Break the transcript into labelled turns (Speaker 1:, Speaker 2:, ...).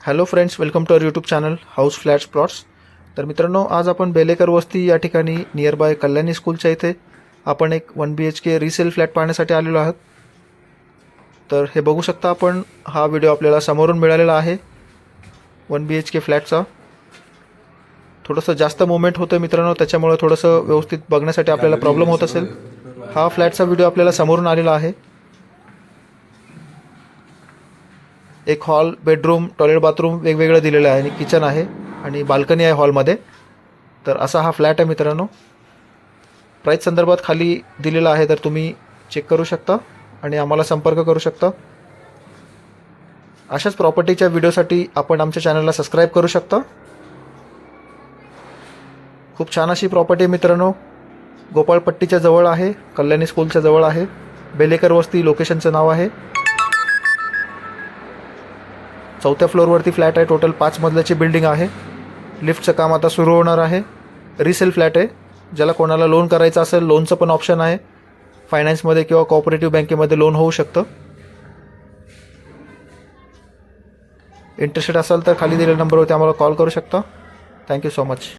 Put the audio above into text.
Speaker 1: Hello friends welcome to our YouTube channel house flats plots तर मित्रांनो आज आपण बेलेकर वस्ती या ठिकाणी नियर बाय कल्याणी स्कूलच्या इथे आपण एक one B H K resale flat पाहण्यासाठी आलेलो आहोत. तर हे बघू शकता आपण हा व्हिडिओ आपल्याला समोरून मिळालेला आहे वन बी एच के फ्लॅटचा थोडंसं जास्त मुवमेंट होतं मित्रांनो त्याच्यामुळे थोडंसं व्यवस्थित बघण्यासाठी आपल्याला प्रॉब्लेम होत असेल. हा फ्लॅटचा व्हिडिओ आपल्याला समोरून आलेला आहे. एक हॉल बेडरूम टॉयलेट बाथरूम वेगवेगळं दिलेलं आहे आणि किचन आहे आणि बाल्कनी आहे हॉलमध्ये. तर असा हा फ्लॅट आहे मित्रांनो. प्राईस संदर्भात खाली दिलेला आहे तर तुम्ही चेक करू शकता आणि आम्हाला संपर्क करू शकता. अशाच प्रॉपर्टीच्या व्हिडिओसाठी आपण आमच्या चॅनलला सबस्क्राईब करू शकता. खूप छान अशी प्रॉपर्टी मित्रांनो. गोपाळपट्टीच्या जवळ आहे कल्याणी स्कूलच्या जवळ आहे. बेलेकर वस्ती लोकेशनचं नाव आहे. चौथ्या फ्लोअरवरती फ्लॅट आहे. टोटल पाच मजल्याची बिल्डिंग आहे. लिफ्टचं काम आता सुरू होणार आहे. रिसेल फ्लॅट आहे. ज्याला कोणाला लोन करायचं असेल लोनचं पण ऑप्शन आहे. फायनान्समध्ये किंवा कॉपरेटिव्ह बँकेमध्ये लोन होऊ शकतं. इंटरेस्टेड असाल तर खाली दिलेल्या नंबरवरती आम्हाला कॉल करू शकता. Thank you so much